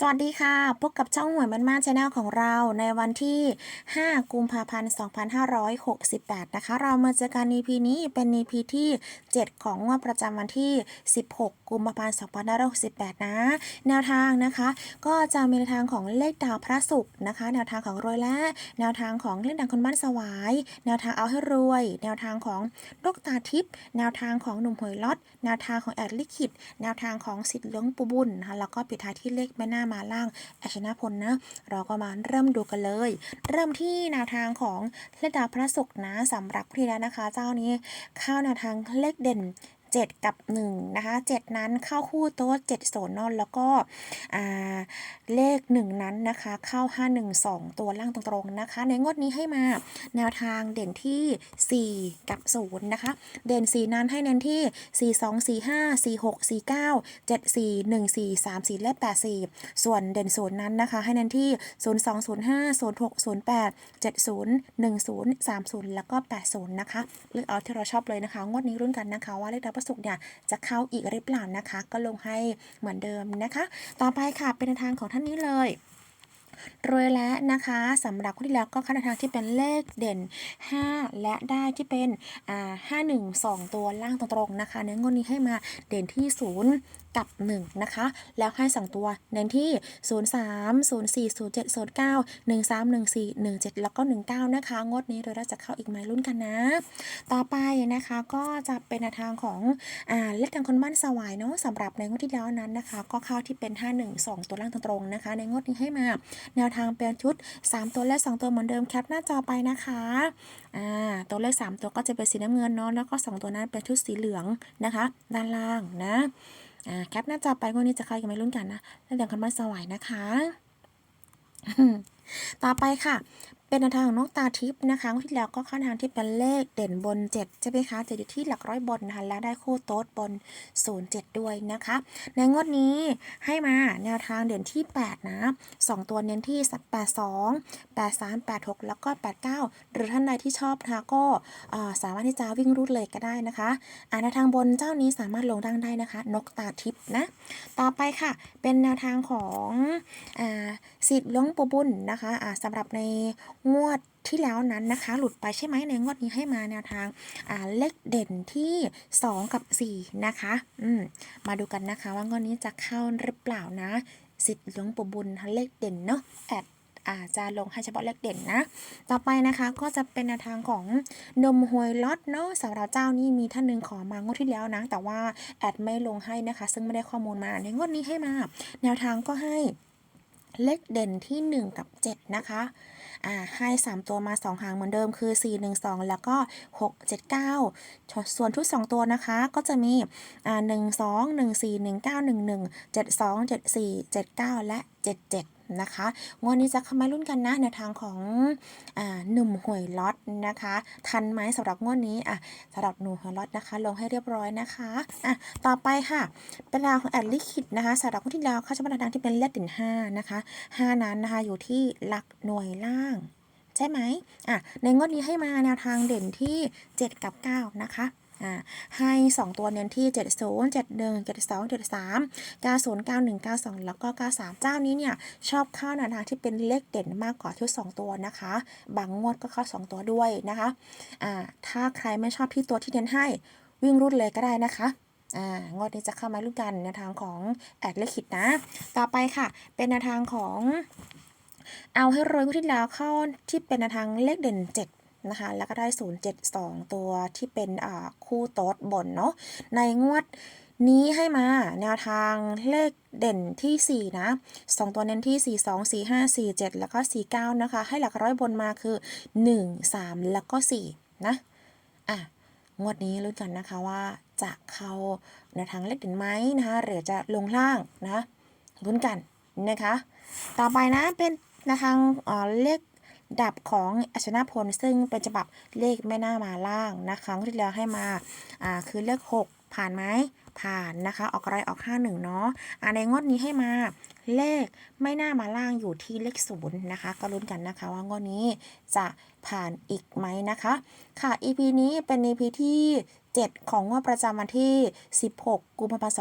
สวัสดีค่ะ พบกับช่องหวยมันมาชาแนลของเราในวันที่ 5 กุมภาพันธ์ 2568 นะคะ เรามาเจอกัน EP นี้เป็น EP ที่ 7 ของงวดประจำวันที่ 16 กุมภาพันธ์ 2568 นะ แนวทางนะคะ ก็จะมีแนวทางของเลขดาวพระศุกร์นะคะ แนวทางของรวยและ แนวทางของเลขดังคนบ้านสวาย แนวทางเอาให้รวย แนวทางของลูกตาทิพย์ แนวทางของหนุ่มหวยลอดแนวทางของแอดลิขิต แนวทางของสิทธิ์หลวงปูบุญนะคะแล้วก็ปิดท้ายที่เลขแม่หน้ามาล่างแอชนะพลนะ เราก็มาเริ่มดูกันเลย เริ่มที่แนวทางของเลดาพระศุกร์นะสำหรับพี่แล้วนะคะ เจ้านี้เข้าแนวทางเลขเด่น 7 กับ1นะคะ7นั้นเข้าคู่โต๊ะ7โซนนอนแล้วก็เลข 1 นั้นนะคะเข้า 5 1 2 ตัวล่างตรงๆนะคะ ในงวดนี้ให้มาแนวทางเด่นที่ 4 กับ 0 นะคะ เด่น 4 นั้นให้เน้นที่ 4 2 4 5 4 6 4 9 7 4 1 4 3 4 และ 8 4 ส่วนเด่นศูนย์นั้นนะคะ ให้เน้นที่ 0 2 0 5 0 6 0 8 7 0 1 0 3 0 แล้วก็ 80 นะคะเลือกเอาที่เราชอบเลยนะคะ งวดนี้รุ่นกันนะคะว่าเลขดาวประสุกร์เนี่ยจะเข้าอีกหรือเปล่านะคะ ก็ลงให้เหมือนเดิมนะคะ ต่อไปค่ะเป็นทางของท่านนี้เลย รวยและนะคะสำหรับคนที่แล้วก็เข้าทางที่เป็นเลขเด่น 5 และได้ที่เป็นอ่า5 1 2 ตัวล่างตรงๆนะคะเนื้องวดนี้ให้มาเด่นที่ 0 กับ 1 นะคะ แล้วให้สั่งตัวเน้นที่ 0 3 0 4 0 7 0 9 1 3 1 4 1 7 แล้วก็ 19 นะคะ งวดนี้เราจะเข้าอีกไหมรุ่นกันนะ ต่อไปนะคะก็จะเป็นนวทางของอ่าเลขทางคนบ้านสวายเนาะสำหรับในงวดที่แล้วนั้นนะคะ ก็เข้าที่เป็น 5 1 2 ตัวล่างตรงๆนะคะ ในงวดนี้ให้มาแนวทางเป็นชุด 3 ตัวและ 2 ตัวเหมือนเดิมแคปหน้าจอไปนะคะอ่าตัวเลข 3 ตัวก็จะเป็นสีน้ำเงินเนาะแล้วก็ 2 ตัวนั้นเป็นชุดสีเหลืองนะคะ ด้านล่างนะอ่าแคปหน้าจอไปงวดนี้จะใครกันไม่รุ่นกันนะเดี๋ยวคนบ้านสวายนะคะ ต่อไปค่ะ เป็นแนวทางของนกตาทิพย์นะคะที่แล้วก็ข้าทางที่เป็นเลขเด่นบน 7 ใช่ไหมคะจะอยู่ที่หลักร้อยบนนะคะและได้คู่โต๊ดบน 07 ด้วยนะคะ ในงวดนี้ให้มาแนวทางเด่นที่ 8 นะ 2 ตัวเน้นที่ 82 83 86 แล้วก็ 89 หรือท่านใดที่ชอบนะคะก็เออสามารถที่จะวิ่งรูดเลยก็ได้นะคะอ่าแนวทางบนเจ้านี้สามารถลงดังได้นะคะ นกตาทิพย์นะ ต่อไปค่ะ เป็นแนวทางของอ่าสิทธิ์หลวงปู่บุญนะคะอ่าสำหรับในงวดที่แล้วนั้นนะคะ หลุดไปใช่ไหมในงวดนี้ให้มาแนวทางเลขเด่นที่ 2 กับ 4 นะคะอืมมาดูกันนะคะว่างวดนี้จะเข้าหรือเปล่านะสิทธิ์หลวงปู่บุญเลขเด่นเนาะแอดอาจจะลงให้เฉพาะเลขเด่นนะ ต่อไปนะคะก็จะเป็นแนวทางของนมหวยล็อตเนาะสำหรับเจ้านี่มีท่านหนึ่งขอมางวดที่แล้วนะ แต่ว่าแอดไม่ลงให้นะคะ ซึ่งไม่ได้ข้อมูลมาในงวดนี้ให้มา แนวทางก็ให้ เลขเด่นที่ 1 กับ 7 นะคะอ่าให้ 3 ตัวมา 2 หางเหมือนเดิมคือ 4 1 2 แล้วก็ 6 7 9 ส่วนทุก2ตัวนะคะ ก็จะมีอ่า1 2 1 4 1 9 1 1 7 2 7 4 7 9 และ 77 นะคะงวดนี้จะเข้ามารุ่นกันนะในทางของอหนุ่มหวยล็อตนะคะ ทันไหมสำหรับงวดนี้อะสำหรับหนุ่มหวยล็อตนะคะ ลงให้เรียบร้อยนะคะอะต่อไปค่ะ เป็นราวของแอดลิคิดนะคะสำหรับคนที่แล้วเขาจะมาทางที่เป็นเลขเด่น5นะคะ5นั้นนะคะอยู่ที่หลักหน่วยล่างใช่ไหมอะในงวดนี้ให้มาแนวทางเด่นที่ 7 กับ 9 นะคะ ให้ 2 ตัวเน้นที่ 70 71 72 73 90 91 92 แล้วก็ 93 เจ้านี้เนี่ย ชอบเข้าแนวทางที่เป็นเลขเด่นมากกว่าชุด2ตัวนะคะ บางงวดก็เข้า 2 ตัวด้วยนะคะอ่าถ้าใครไม่ชอบที่ตัวที่เน้นให้วิ่งรุ่นเลยก็ได้นะคะอ่างวดนี้จะเข้ามาลุ้นกันแนวทางของแอดเลขิดนะ ต่อไปค่ะ เป็นแนวทางของเอาให้รวยงวดที่แล้วเข้าที่เป็นแนวทางเลขเด่น 7 นะคะ แล้วก็ได้ 072 ตัวที่เป็นอ่าคู่โต๊ดบนเนาะ ในงวดนี้ให้มาแนวทางเลขเด่นที่ 4 นะ 2 ตัวเน้นที่ 4 2 4 5 4 7 แล้วก็ 49 นะคะ ให้หลักร้อยบนมาคือ 1 3 แล้วก็ 4 นะ อะ งวดนี้ลุ้นกันนะคะว่าจะเข้าแนวทางเลขเด่นไหมนะคะ หรือจะลงล่างนะลุ้นกันนะคะ ต่อไปนะเป็นแนวทางอ่อเลข ดับของอัชนะพลซึ่งเป็นฉบับเลขไม่น่ามาล่างนะคะที่แล้วให้มาอ่าคือเลข 6 ผ่านไหมผ่านนะคะ ออกอะไรออก 51 เนาะอ่าในงวดนี้ให้มาเลขไม่น่ามาล่างอยู่ที่เลขศูนย์นะคะ ก็ลุ้นกันนะคะว่างวดนี้จะผ่านอีกไหมนะคะ ค่ะ EP นี้เป็น EP ที่ 7 ของงวดประจำวันที่ 16 กุมภาพันธ์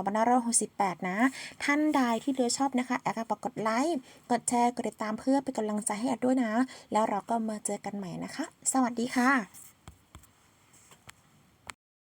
2568 นะ ท่านใดที่เดือชอบนะคะแอดก็ฝากกดไลค์ กดแชร์ กดติดตามเพื่อเป็นกำลังใจให้แอดด้วยนะ แล้วเราก็มาเจอกันใหม่นะคะ สวัสดีค่ะ